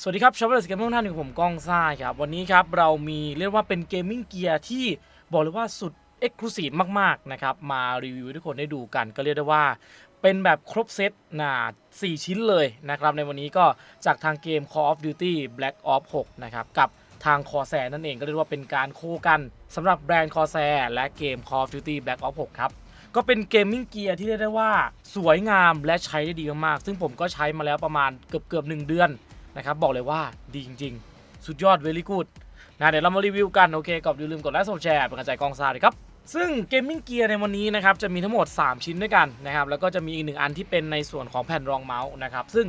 สวัสดีครับชาวเวอร์สเกมเมอร์ท่านหนึ่งผมก้องซ่าครับ วันนี้ครับ เรามีเรียกว่าเป็นเกมมิ่งเกียร์ที่บอกเลยว่าสุดเอ็กซ์คลูซีฟมาก ๆ นะครับ มารีวิวให้ทุกคนได้ดูกันก็เรียกได้ว่าเป็นแบบครบเซตนะ4ชิ้นเลยนะครับ ในวันนี้ก็จากทางเกม Call of Duty Black Ops 6 นะครับ กับทาง Corsair นั่นเองก็เรียกว่าเป็นการโคกันสำหรับแบรนด์ Corsair และเกม Call of Duty Black Ops 6 ครับก็เป็นเกมมิ่งเกียร์ที่เรียกได้ว่าสวยงามและใช้ได้ดีมากๆซึ่งผมก็ใช้มาแล้วประมาณเกือบเกือบหนึ่งเดือน นะครับบอกเลยว่าดีจริง ๆ สุดยอด very good นะเดี๋ยวเรามารีวิวกัน โอเคกอนอื่นลืมกดไลค์กดแชร์เป็นกำลังใจกองซาเลยครับ ซึ่งเกมมิ่งเกียร์ในวันนี้นะครับจะมีทั้งหมด 3 ชิ้นด้วยกันนะครับแล้วก็จะมีอีกหนึ่งอันที่เป็นในส่วนของแผ่นรองเมาส์นะครับซึ่ง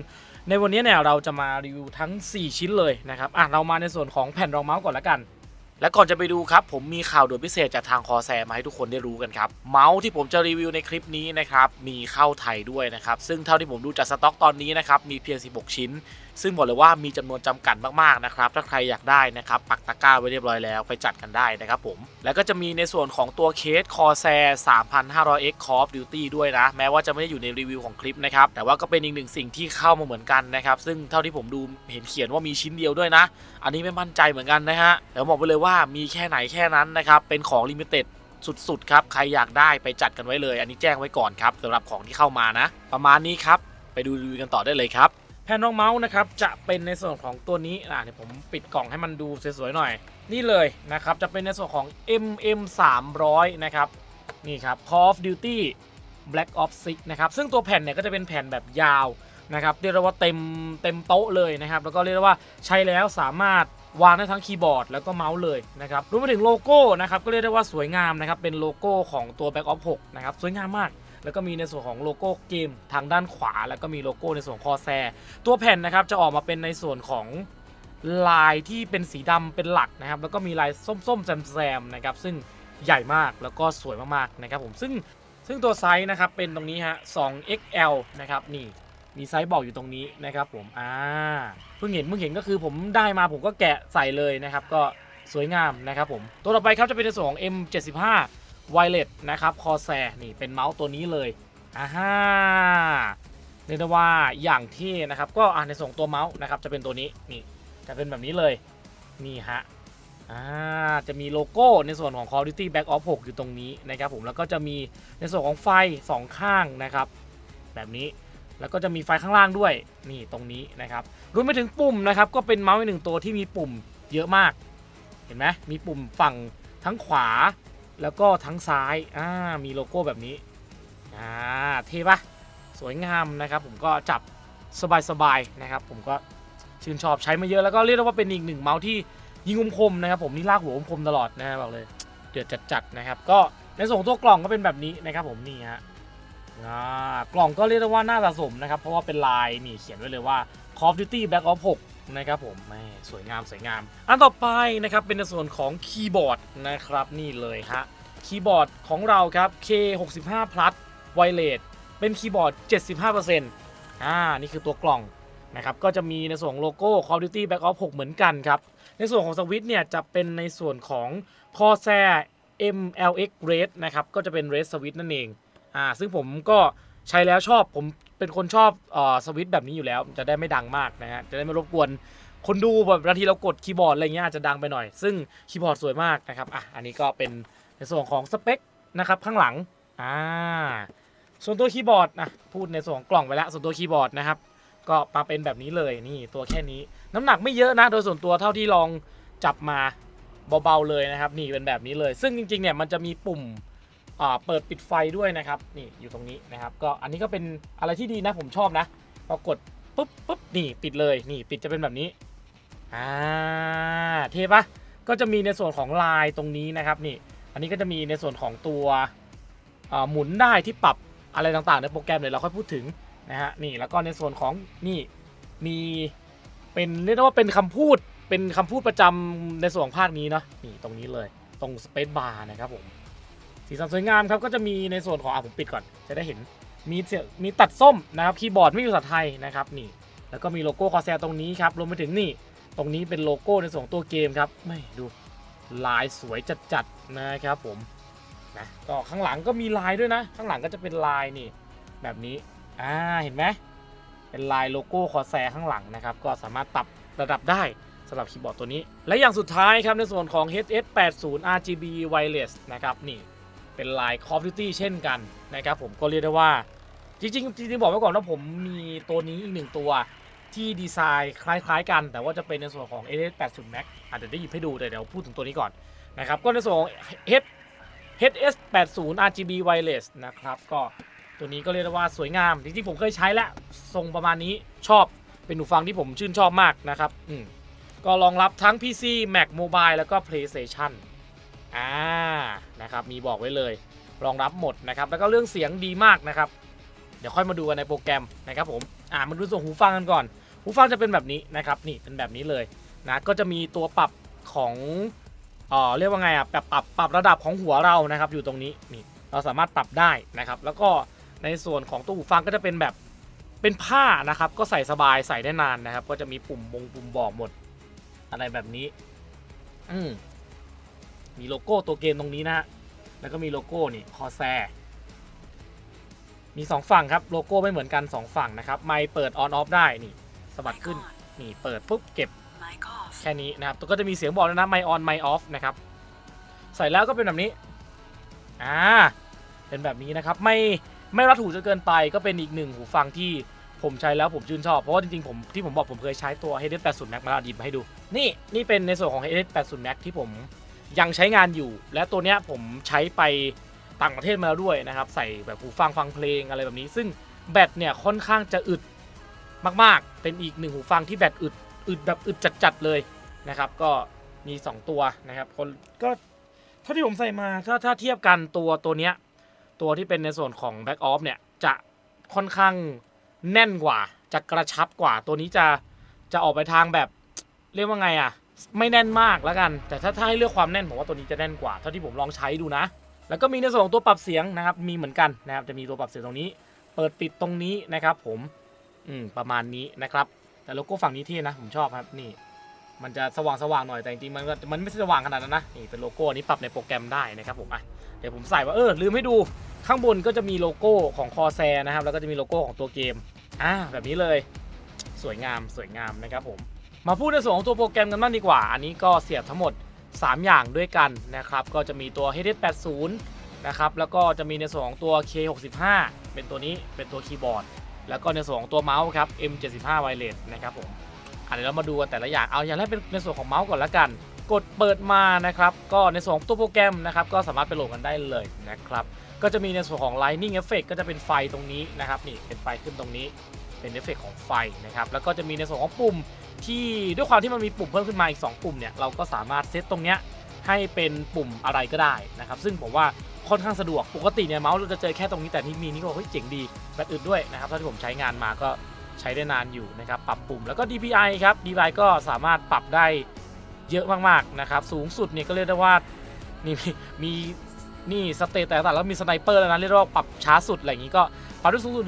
ในวันนี้เนี่ยเราจะมารีวิวทั้ง 4 ชิ้นเลยนะครับอะเรามาในส่วนของแผ่นรองเมาส์ก่อนละกันและก่อนจะไปดูครับ ผมมีข่าวด่วนพิเศษจากทางคอแซมาให้ทุกคนได้รู้กันครับ เมาส์ที่ผมจะรีวิวในคลิปนี้นะครับ มีเข้าไทยด้วยนะครับ ซึ่งเท่าที่ผมดูจากสต็อกตอนนี้นะครับ มีเพียง 16 ชิ้น ซึ่งบอกเลยว่ามีจำนวนจำกัดมากๆนะครับถ้าใครอยากได้นะครับปักตะกร้าไว้เรียบร้อยแล้วไปจัดกันได้นะครับผมแล้วก็จะมีในส่วนของตัวเคส Corsair 3,500X Call of Duty ด้วยนะ แม้ว่าจะไม่ได้อยู่ในรีวิวของคลิปนะครับแต่ว่าก็เป็นอีกหนึ่งสิ่งที่เข้ามาเหมือนกันนะครับซึ่งเท่าที่ผมดูเห็นเขียนว่ามีชิ้นเดียวด้วยนะ อันนี้ไม่มั่นใจเหมือนกันนะฮะเดี๋ยวบอกไปเลยว่ามีแค่ไหนแค่นั้นนะครับเป็นของลิมิเต็ดสุดๆครับ ใครอยากได้ไปจัดกันไว้เลย อันนี้แจ้งไว้ก่อนครับสำหรับของที่เข้ามานะ ประมาณนี้ครับ ไปดูรีวิวกันต่อได้เลยครับ แผ่นรองเมาส์นะครับจะเป็นในส่วนของตัวนี้อะเดี๋ยวผมปิดกล่องให้มันดูสวยๆหน่อย นี่เลยนะครับจะเป็นในส่วนของ MM 300นะครับนี่ครับ Call of Duty Black Ops 6นะครับซึ่งตัวแผ่นเนี่ยก็จะเป็นแผ่นแบบยาวนะครับเรียกว่าเต็มเต็มโต๊ะเลยนะครับแล้วก็เรียกว่าใช้แล้วสามารถวางได้ทั้งคีย์บอร์ดแล้วก็เมาส์เลยนะครับรวมไปถึงโลโก้นะครับก็เรียกได้ว่าสวยงามนะครับเป็นโลโก้ของตัว Black Ops 6นะครับสวยงามมาก แล้วก็มีในส่วนของโลโก้เกมทางด้านขวา แล้วก็มีโลโก้ในส่วนคอแซตัวแผ่นนะครับจะออกมาเป็นในส่วนของลายที่เป็นสีดำเป็นหลักนะครับ แล้วก็มีลายส้มๆแซมๆนะครับซึ่งใหญ่มากแล้วก็สวยมากๆนะครับผมซึ่งซึ่งตัวไซส์นะครับเป็นตรงนี้ฮะ 2XL นะครับนี่มีไซส์บอกอยู่ตรงนี้นะครับผมอ่าเพิ่งเห็นเพิ่งเห็นก็คือผมได้มาผมก็แกะใส่เลยนะครับ ก็สวยงามนะครับผมตัวต่อไปครับจะเป็นในส่วนของ M75 Wireless นะครับ Corsair นี่เป็นเมาส์ตัวนี้เลยอ่าฮะเรียกได้ว่าอย่างที่นะครับก็อ่าในส่งตัวเมาส์นะครับจะเป็นตัวนี้นี่จะเป็นแบบนี้เลยนี่ฮะอ่าจะมีโลโก้ในส่วนของ Call Duty Black Ops 6 อยู่ตรงนี้นะครับผมแล้วก็จะมีในส่วนของไฟ 2 ข้างนะครับ แบบนี้แล้วก็จะมีไฟข้างล่างด้วยนี่ตรงนี้นะครับรวมไปถึงปุ่มนะครับก็เป็นเมาส์อีกหนึ่งตัวที่มีปุ่มเยอะมาก เห็นไหมมีปุ่มฝั่งทั้งขวา แล้วก็ทั้งซ้ายอ่ามีโลโก้แบบนี้อ่าเท่ปะสวยงามนะครับผมก็จับสบายๆนะครับ ผมก็ชื่นชอบใช้มาเยอะแล้วก็เรียกได้ว่าเป็นอีกหนึ่งเมาส์ที่ยิงคมๆนะครับผมนี่ลากหัวคมๆตลอดนะฮะบอกเลยเดือดจัดๆนะครับ ก็ในส่วนของตัวกล่องก็เป็นแบบนี้นะครับ ผมนี่ฮะอ่ากล่องก็เรียกได้ว่าน่าสะสมนะครับ เพราะว่าเป็นลายนี่เขียนไว้เลยว่า Call of Duty Black Ops 6 นะครับผมแม่สวยงามสวยงาม อันต่อไปนะครับเป็นในส่วนของคีย์บอร์ดนะครับนี่เลยฮะคีย์บอร์ดของเราครับ K65 Plus Wireless เป็นคีย์บอร์ด 75%อ่านี่คือตัวกล่องนะครับก็จะมีในส่วนของโลโก้ Call Duty Black Ops 6เหมือนกันครับ ในส่วนของสวิตช์เนี่ยจะเป็นในส่วนของ Corsair MLX Red นะครับก็จะเป็น Red Switch นั่นเองอ่าซึ่งผมก็ใช้แล้วชอบผม เป็นคนชอบเอ่อสวิตช์แบบนี้อยู่แล้ว จะได้ไม่ดังมากนะฮะจะได้ไม่รบกวนคนดูแบบบางทีเรากดคีย์บอร์ดอะไรเงี้ยอาจจะดังไปหน่อย ซึ่งคีย์บอร์ดสวยมากนะครับอะอันนี้ก็เป็นในส่วนของสเปคนะครับข้างหลังอ่าส่วนตัวคีย์บอร์ดนะพูดในส่วนของกล่องไปแล้วส่วนตัวคีย์บอร์ดนะครับก็มาเป็นแบบนี้เลยนี่ตัวแค่นี้ น้ำหนักไม่เยอะนะโดยส่วนตัวเท่าที่ลองจับมาเบาๆเลยนะครับ นี่เป็นแบบนี้เลย ซึ่งจริงๆเนี่ยมันจะมีปุ่ม เปิดปิดไฟด้วยนะครับนี่อยู่ตรงนี้นะครับ ก็อันนี้ก็เป็นอะไรที่ดีนะผมชอบนะพอกดปุ๊บปุ๊บนี่ปิดเลยนี่ปิดจะเป็นแบบนี้อ่าเทปะก็จะมีในส่วนของลายตรงนี้นะครับนี่ อันนี้ก็จะมีในส่วนของตัวหมุนได้ที่ปรับอะไรต่างๆ ในโปรแกรมเดี๋ยวเราค่อยพูดถึงนะฮะนี่แล้วก็ในส่วนของนี่มีเป็นเรียกได้ว่าเป็นคำพูดเป็นคำพูดประจำในส่วนของภาคนี้เนาะนี่ตรงนี้เลยตรงสเปซบาร์นะครับผม สีสันสวยงามครับก็จะมีในส่วนของอะผมปิดก่อน จะได้เห็นมีเสียมีตัดส้มนะครับคีย์บอร์ดไม่มีภาษาไทยนะครับนี่ แล้วก็มีโลโก้คอแซตรงนี้ครับรวมไปถึงนี่ตรงนี้เป็นโลโก้ในส่วนตัวเกมครับไม่ดูลายสวยจัดๆนะครับผมนะก็ข้างหลังก็มีลายด้วยนะ ข้างหลังก็จะเป็นลายนี่ แบบนี้อ่าเห็นไหมเป็นลายโลโก้คอแซข้างหลังนะครับ ก็สามารถปรับระดับได้สำหรับคีย์บอร์ดตัวนี้ และอย่างสุดท้ายครับในส่วนของ HS80 RGB Wireless นะครับนี่ เป็นลาย Call of Duty เช่นกันนะครับผมก็เรียกได้ว่า จริงๆจริงๆบอกไว้ก่อนว่าผมมีตัวนี้อีกหนึ่งตัวที่ดีไซน์คล้ายๆ กัน แต่ว่าจะเป็นในส่วนของ HS80 Max อาจจะได้หยิบให้ดูแต่เดี๋ยวพูดถึงตัวนี้ก่อนนะครับก็ในส่วนของ H HS80 RGB Wireless นะครับก็ตัวนี้ก็เรียกได้ว่าสวยงามจริงๆผมเคยใช้แล้วทรงประมาณนี้ชอบเป็นหูฟังที่ผมชื่นชอบมากนะครับอืมก็รองรับทั้ง PC Mac Mobile แล้วก็ PlayStation อ่านะครับมีบอกไว้เลยรองรับหมดนะครับแล้วก็เรื่องเสียงดีมากนะครับเดี๋ยวค่อยมาดูกันในโปรแกรมนะครับผมอ่ามาดูส่วนหูฟังกันก่อน หูฟังจะเป็นแบบนี้นะครับนี่เป็นแบบนี้เลยนะก็จะมีตัวปรับของเอ่อเรียกว่าไงอะแบบปรับปรับระดับของหัวเรานะครับอยู่ตรงนี้นี่เราสามารถปรับได้นะครับ แล้วก็ในส่วนของตัวหูฟังก็จะเป็นแบบเป็นผ้านะครับก็ใส่สบายใส่ได้นานนะครับ ก็จะมีปุ่มบงปุ่มบอกหมดอะไรแบบนี้ อืม มีโลโก้ตัวเกมตรงนี้นะฮะ แล้วก็มีโลโก้นี่คอแซมี 2 ฝั่งครับ โลโก้ไม่เหมือนกัน 2 ฝั่งนะครับ ไมค์เปิดออนออฟได้นี่สะบัดขึ้นนี่เปิดปุ๊บเก็บแค่นี้นะครับ ตัวก็จะมีเสียงบอกแล้วนะไมค์ออนไมค์ออฟนะครับ ใส่แล้วก็เป็นแบบนี้อ่าเป็นแบบนี้นะครับ ไม่ไม่รัดหูจนเกินไปก็เป็นอีกหนึ่งหูฟังที่ผมใช้แล้วผมชื่นชอบ เพราะว่าจริงๆผมที่ผมบอกผมเคยใช้ตัว HD80 Max มาแล้วดิบมาให้ดู นี่นี่เป็นในส่วนของ HD80 Max ที่ผม ยังใช้งานอยู่ และตัวเนี้ยผมใช้ไปต่างประเทศมาแล้วด้วยนะครับ ใส่แบบหูฟังฟังเพลงอะไรแบบนี้ ซึ่งแบตเนี่ยค่อนข้างจะอึดมากๆ เป็นอีกหนึ่งหูฟังที่แบตอึดอึดแบบอึดจัดๆเลยนะครับ ก็มี 2 ตัวนะครับ คนก็เท่าที่ผมใส่มาถ้าถ้าเทียบกันตัวตัวเนี้ยตัวที่เป็นในส่วนของ Back Off เนี่ยจะค่อนข้างแน่นกว่า จะกระชับกว่าตัวนี้จะจะออกไปทางแบบเรียกว่าไงอะ ไม่แน่นมากแล้วกัน แต่ถ้าถ้าให้เลือกความแน่นผมว่าตัวนี้จะแน่นกว่าเท่าที่ผมลองใช้ดูนะ แล้วก็มีในส่วนของตัวปรับเสียงนะครับ มีเหมือนกันนะครับ จะมีตัวปรับเสียงตรงนี้ เปิดปิดตรงนี้นะครับ ผมอืมประมาณนี้นะครับ แต่โลโก้ฝั่งนี้ที่นะ ผมชอบครับนี่ มันจะสว่างสว่างๆหน่อยแต่จริงๆมันก็มันไม่สว่างขนาดนั้นนะนี่เป็นโลโก้อันนี้ปรับในโปรแกรมได้นะครับผมอะเดี๋ยวผมใส่ว่าเออลืมให้ดูข้างบนก็จะมีโลโก้ของคอแซนะครับแล้วก็จะมีโลโก้ของตัวเกมอ่าแบบนี้เลย สวยงามสวยงามนะครับผม มาพูดในส่วนของตัวโปรแกรมกันบ้างดีกว่า อันนี้ก็เสียบทั้งหมด 3 อย่างด้วยกันนะครับ ก็จะมีตัว HD80 นะครับ แล้วก็จะมีในส่วนของตัว K65 เป็นตัวนี้ เป็นตัวคีย์บอร์ด แล้วก็ในส่วนของตัวเมาส์ครับ M75 Wireless นะครับผมอะเดี๋ยวเรามาดูกันแต่ละอย่าง เอาอย่างแรกเป็นในส่วนของเมาส์ก่อนละกัน กดเปิดมานะครับ ก็ในส่วนของตัวโปรแกรมนะครับ ก็สามารถไปโหลดกันได้เลยนะครับ ก็จะมีในส่วนของ Lightning Effect ก็จะเป็นไฟตรงนี้นะครับ นี่ เป็นไฟขึ้นตรงนี้ เป็นเอฟเฟกของไฟนะครับ แล้วก็จะมีในส่วนของปุ่มที่ด้วยความที่มันมีปุ่มเพิ่มขึ้นมาอีก 2 ปุ่มเนี่ย เราก็สามารถเซตตรงเนี้ยให้เป็นปุ่มอะไรก็ได้นะครับ ซึ่งผมว่าค่อนข้างสะดวก ปกติเนี่ยเมาส์เราจะเจอแค่ตรงนี้แต่ที่มีนี่ก็เฮ้ยเจ๋งดีแบตอึดด้วยนะครับเท่าที่ผมใช้งานมาก็ใช้ได้นานอยู่นะครับ ปรับปุ่มแล้วก็ DPI ครับ DPI ก็สามารถปรับได้เยอะมากๆนะครับ สูงสุดเนี่ยก็เรียกได้ว่านี่มีมีนี่สเตตแต่ละแล้วมีสไนเปอร์แล้วนะเรียกว่าปรับช้าสุดอะไรอย่างนี้ก็ ปรับได้สูงสุด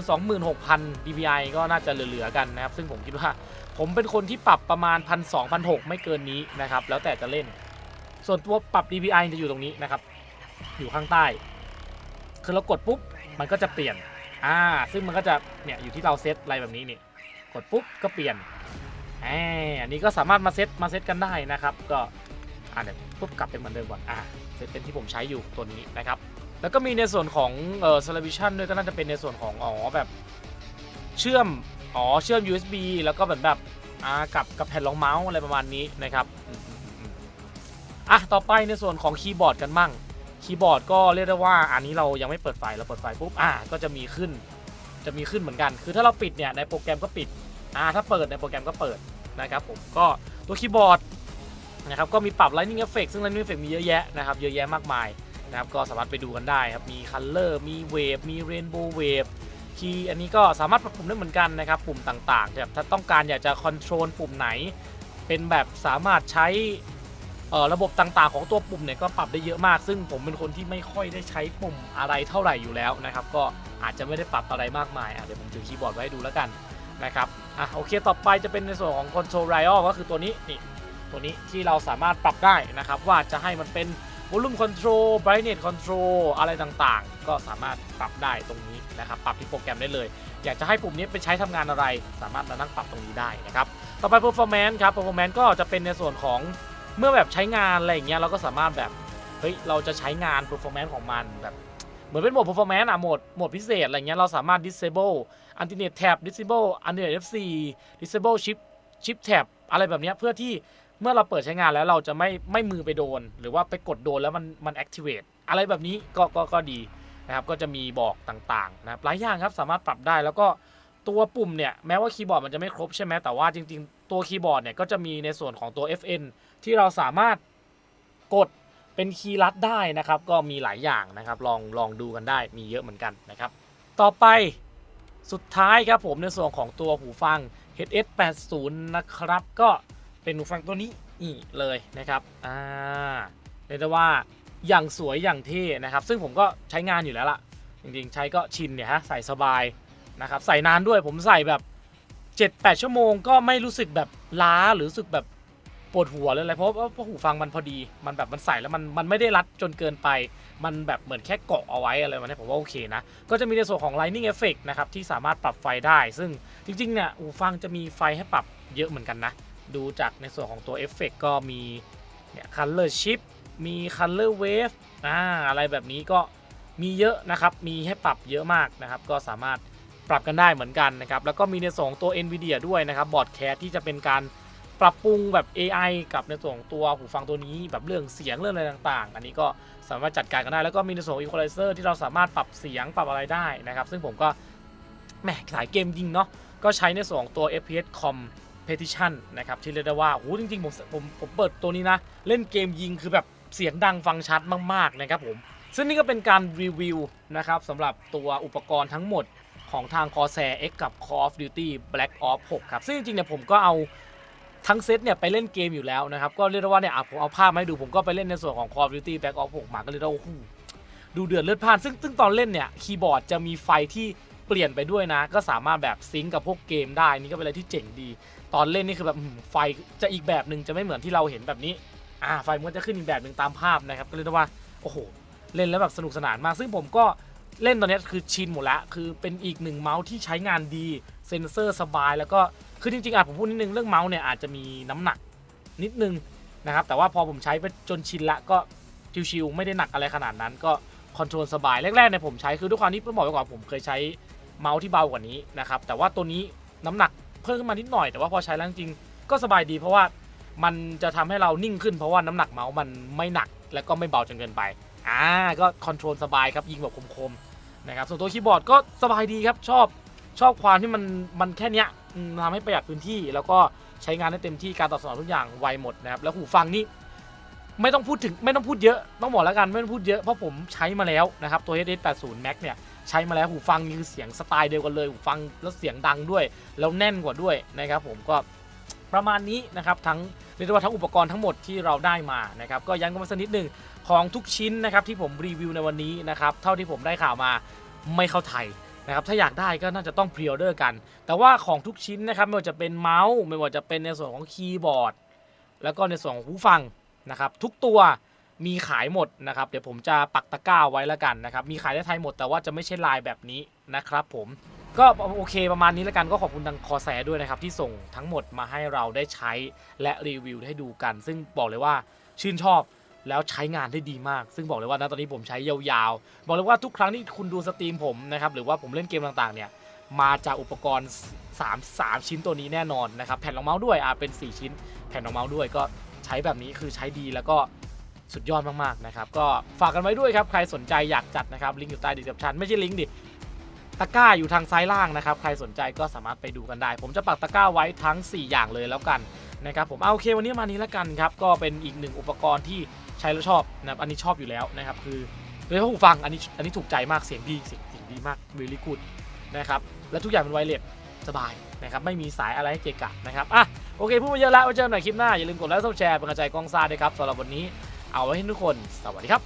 26,000 DPI ก็น่าจะเหลือๆกันนะครับ ซึ่งผมคิดว่าผมเป็นคนที่ปรับประมาณ 1 2 0 0 1ไม่เกินนี้นะครับ แล้วแต่จะเล่น ส่วนตัวปรับ DPI จะอยู่ตรงนี้นะครับ อยู่ข้างใต้ คือเรากดปุ๊บ มันก็จะเปลี่ยน อ่า ซึ่งมันก็จะ เนี่ย อยู่ที่เราเซตอะไรแบบนี้นี่ กดปุ๊บ ก็เปลี่ยนแหมอันนี้ก็สามารถมาเซตมาเซตกันได้นะครับ ก็ อ่าเดี๋ยวปุ๊บกลับเป็นเหมือนเดิมก่อน อ่าเซตเป็นที่ผมใช้อยู่ตัวนี้นะครับ แล้วก็มีในส่วนของเอ่อ television ด้วยก็น่าจะเป็นในส่วนของอ๋อแบบเชื่อมอ๋อเชื่อม USB แล้วก็เหมือนแบบอ่ากับกับแผ่นรองเมาส์อะไรประมาณนี้นะครับอะต่อไปในส่วนของคีย์บอร์ดกันมั่งคีย์บอร์ดก็เรียกได้ว่าอันนี้เรายังไม่เปิดไฟเราเปิดไฟปุ๊บอ่าก็จะมีขึ้น จะมีขึ้นเหมือนกัน คือถ้าเราปิดเนี่ยในโปรแกรมก็ปิดอ่าถ้าเปิดในโปรแกรมก็เปิดนะครับผมก็ตัวคีย์บอร์ดนะครับก็มีปรับ Lightning Effect ซึ่ง Lightning Effect มีเยอะแยะนะครับเยอะแยะมากมาย นะครับก็สามารถไปดูกันได้ครับมี Color มี Wave มี Rainbow Wave คีย์อันนี้ก็สามารถปรับปุ่มได้เหมือนกันนะครับ ปุ่มต่างๆแบบถ้าต้องการอยากจะคอนโทรลปุ่มไหน เป็นแบบสามารถใช้ระบบต่างๆ ของตัวปุ่มเนี่ยก็ปรับได้เยอะมาก ซึ่งผมเป็นคนที่ไม่ค่อยได้ใช้ปุ่มอะไรเท่าไหร่อยู่แล้วนะครับ ก็อาจจะไม่ได้ปรับอะไรมากมายเดี๋ยวผมถือคีย์บอร์ดไว้ให้ดูแล้วกันนะครับอะโอเคต่อไปจะเป็นในส่วนของ Control Dial ก็คือตัวนี้นี่ตัวนี้ที่เราสามารถปรับได้นะครับ ว่าจะให้มันเป็น Volume Control Brightness Control อะไรต่างๆ ก็สามารถปรับได้ตรงนี้นะครับ ปรับที่โปรแกรมได้เลย อยากจะให้ปุ่มนี้ไปใช้ทำงานอะไร สามารถมานั่งปรับตรงนี้ได้นะครับ ต่อไป performance ครับ performance ก็จะเป็นในส่วนของเมื่อแบบใช้งานอะไรอย่างเงี้ยเราก็สามารถแบบเฮ้ยเราจะใช้งาน performance ของมันแบบเหมือนเป็นโหมด performance อะโหมดโหมดพิเศษอะไรเงี้ยเราสามารถ disable alternate tab disable alternate F4 disable chip chip tab อะไรแบบเนี้ยเพื่อที่ เมื่อเราเปิดใช้งานแล้วเราจะไม่ไม่มือไปโดน หรือว่าไปกดโดนแล้วมันมัน activate อะไรแบบนี้ก็ก็ก็ดีนะครับก็จะมีบอกต่างๆนะครับหลายอย่างครับสามารถปรับได้แล้วก็ตัวปุ่มเนี่ยแม้ว่าคีย์บอร์ดมันจะไม่ครบใช่ไหมแต่ว่าจริง ๆ ตัวคีย์บอร์ดเนี่ยก็จะมีในส่วนของตัว FN ที่เราสามารถกดเป็นคีย์ลัดได้นะครับ ก็มีหลายอย่างนะครับ ลองลองดูกันได้มีเยอะเหมือนกันนะครับ ต่อไปสุดท้ายครับผมในส่วนของตัวหูฟัง HS80 นะครับ ก็ เป็นหูฟังตัวนี้นี่เลยนะครับอ่าเรียกได้ว่าอย่างสวยอย่างเท่นะครับ ซึ่งผมก็ใช้งานอยู่แล้วล่ะ จริงๆ ใช้ก็ชินเนี่ยฮะใส่สบายนะครับใส่นานด้วยผมใส่แบบ 7-8 ชั่วโมงก็ไม่รู้สึกแบบล้าหรือรู้สึกแบบปวดหัวเลยอะไรเพราะว่าพหูฟังมันพอดีมันแบบมันใส่แล้วมันมันไม่ได้รัดจนเกินไป มันแบบเหมือนแค่เกาะเอาไว้อะไรแบบนี้ผมว่าโอเคนะ ก็จะมีในส่วนของ Lightning Effect นะครับที่สามารถปรับไฟได้ ซึ่งจริงๆเนี่ยหูฟังจะมีไฟให้ปรับเยอะเหมือนกันนะ ดูจากในส่วนของตัวเอฟเฟกก็มีเนี่ย Color Shift มี Color Wave อ่าอะไรแบบนี้ก็มีเยอะนะครับ มีให้ปรับเยอะมากนะครับ ก็สามารถปรับกันได้เหมือนกันนะครับ แล้วก็มีในส่วนของตัว NVIDIA ด้วยนะครับบอร์ดแคสที่จะเป็นการปรับปรุงแบบ AI กับในส่วนของตัวหูฟังตัวนี้แบบเรื่องเสียงเรื่องอะไรต่าง ๆ อันนี้ก็สามารถจัดการกันได้ แล้วก็มีในส่วนอง Equalizer ที่เราสามารถปรับเสียงปรับอะไรได้นะครับ ซึ่งผมก็แหมสายเกมยิงเนาะก็ใช้ในส่วนของตัว FPS Petition นะครับที่เรียกได้ว่าโหจริงๆผมผมผมเปิดตัวนี้นะ เล่นเกมยิงคือแบบเสียงดังฟังชัดมาก ๆ นะครับผม ซึ่งนี่ก็เป็นการรีวิวนะครับสำหรับตัวอุปกรณ์ทั้งหมดของทาง Corsair X กับ Call of Duty Black Ops 6 ครับ ซึ่งจริงๆเนี่ยผมก็เอาทั้งเซตเนี่ยไปเล่นเกมอยู่แล้วนะครับ ก็เรียกว่าเนี่ยผมเอาภาพมาให้ดูผมก็ไปเล่นในส่วนของ Call of Duty Black Ops 6 มาก็เลยว่าโอ้โหดูเดือดเลือดพ่าน ซึ่งซึ่งตอนเล่นเนี่ยคีย์บอร์ดจะมีไฟที่เปลี่ยนไปด้วยนะ ก็สามารถแบบซิงก์กับพวกเกมได้นี่ก็เป็นอะไรที่เจ๋งดี ตอนเล่นนี่คือแบบไฟจะอีกแบบหนึ่งจะไม่เหมือนที่เราเห็นแบบนี้อ่าไฟมันจะขึ้นอีกแบบหนึ่งตามภาพนะครับก็เรียกได้ว่าโอ้โหเล่นแล้วแบบสนุกสนานมาก ซึ่งผมก็เล่นตอนนี้คือชินหมดล้วคือเป็นอีกหนึ่งเมาส์ที่ใช้งานดีเซนเซอร์สบาย แล้วก็คือจริงๆอะผมพูดนิดนึงเรื่องเมาส์เนี่ยอาจจะมีน้ำหนักนิดนึงนะครับแต่ว่าพอผมใช้ไปจนชินละก็ชิวๆไม่ได้หนักอะไรขนาดนั้น ก็คอนโทรลสบายแรกๆเนี่ยผมใช้คือด้วยความที่ต้องบอกไว้ก่อนผมเคยใช้เมาส์ที่เบากว่านี้นะครับแต่ว่าตัวนี้น้ำหนัก เพิ่มขึ้นมานิดหน่อยแต่ว่าพอใช้แล้วจริงก็สบายดีเพราะว่ามันจะทำให้เรานิ่งขึ้นเพราะว่าน้ำหนักเมาส์มันไม่หนัก และก็ไม่เบาจนเกินไปอ่าก็คอนโทรลสบายครับยิงแบบคมๆนะครับส่วนตัวคีย์บอร์ดก็สบายดีครับชอบชอบความที่มันมันแค่เนี้ยทำให้ประหยัดพื้นที่ แล้วก็ใช้งานได้เต็มที่การตอบสนองทุกอย่างไวหมดนะครับแล้วหูฟังนี่ไม่ต้องพูดถึงไม่ต้องพูดเยอะต้องบอกแล้วกันไม่ต้องพูดเยอะเพราะผมใช้มาแล้วนะครับตัว h 80 Max เนี่ย ใช้มาแล้วหูฟังนี่คือเสียงสไตล์เดียวกันเลยหูฟังแล้วเสียงดังด้วย แล้วแน่นกว่าด้วยนะครับผมก็ประมาณนี้นะครับทั้งเรียกได้ว่าทั้งอุปกรณ์ทั้งหมดที่เราได้มานะครับก็ย้ำกันมาสักนิดหนึ่งของทุกชิ้นนะครับที่ผมรีวิวในวันนี้นะครับเท่าที่ผมได้ข่าวมาไม่เข้าไทยนะครับถ้าอยากได้ก็น่าจะต้องพรีออเดอร์กัน แต่ว่าของทุกชิ้นนะครับไม่ว่าจะเป็นเมาส์ไม่ว่าจะเป็นในส่วนของคีย์บอร์ด แล้วก็ในส่วนของหูฟังนะครับทุกตัว มีขายหมดนะครับ เดี๋ยวผมจะปักตะกร้าไว้แล้วกันนะครับ มีขายในไทยหมดแต่ว่าจะไม่ใช่ลายแบบนี้นะครับผมก็โอเคประมาณนี้แล้วกันก็ขอบคุณทางคอแสด้วยนะครับ ที่ส่งทั้งหมดมาให้เราได้ใช้และรีวิวให้ดูกัน ซึ่งบอกเลยว่าชื่นชอบแล้วใช้งานได้ดีมาก ซึ่งบอกเลยว่านะตอนนี้ผมใช้ยาวๆ บอกเลยว่าทุกครั้งที่คุณดูสตรีมผมนะครับหรือว่าผมเล่นเกมต่างๆเนี่ยมาจากอุปกรณ์ 3 3 ชิ้นตัวนี้แน่นอนนะครับแผ่นรองเมาส์ด้วยอ่าเป็น 4 ชิ้น แผ่นรองเมาส์ด้วยก็ใช้แบบนี้คือใช้ดีแล้วก็ สุดยอดมากๆนะครับก็ฝากกันไว้ด้วยครับใครสนใจอยากจัดนะครับลิงก์อยู่ใต้ดีสคริปชันไม่ใช่ลิงก์ดิตะกร้าอยู่ทางซ้ายล่างนะครับใครสนใจก็สามารถไปดูกันได้ ผมจะปักตะกร้าไว้ทั้ง 4 อย่างเลยแล้วกันนะครับผมเอาโอเควันนี้มานี้แล้วกันครับก็เป็นอีกหนึ่งอุปกรณ์ที่ใช้แล้วชอบนะครับอันนี้ชอบอยู่แล้วนะครับคือโดยเฉพาะหูฟังอันนี้อันนี้ถูกใจมากเสียงดีเสียงเสียงดีมาก really good นะครับและทุกอย่างเป็นไวเลสสบายนะครับไม่มีสายอะไรให้เกะกะนะครับอะโอเคพูดมาเยอะแล้วไว้เจอกันใหม่คลิปหน้าอย่าลืมกดไลค์กดแชร์เป็นกำลังใจกองซาด้วยครับสำหรับวันนี้ เอาไว้ให้ทุกคน สวัสดีครับ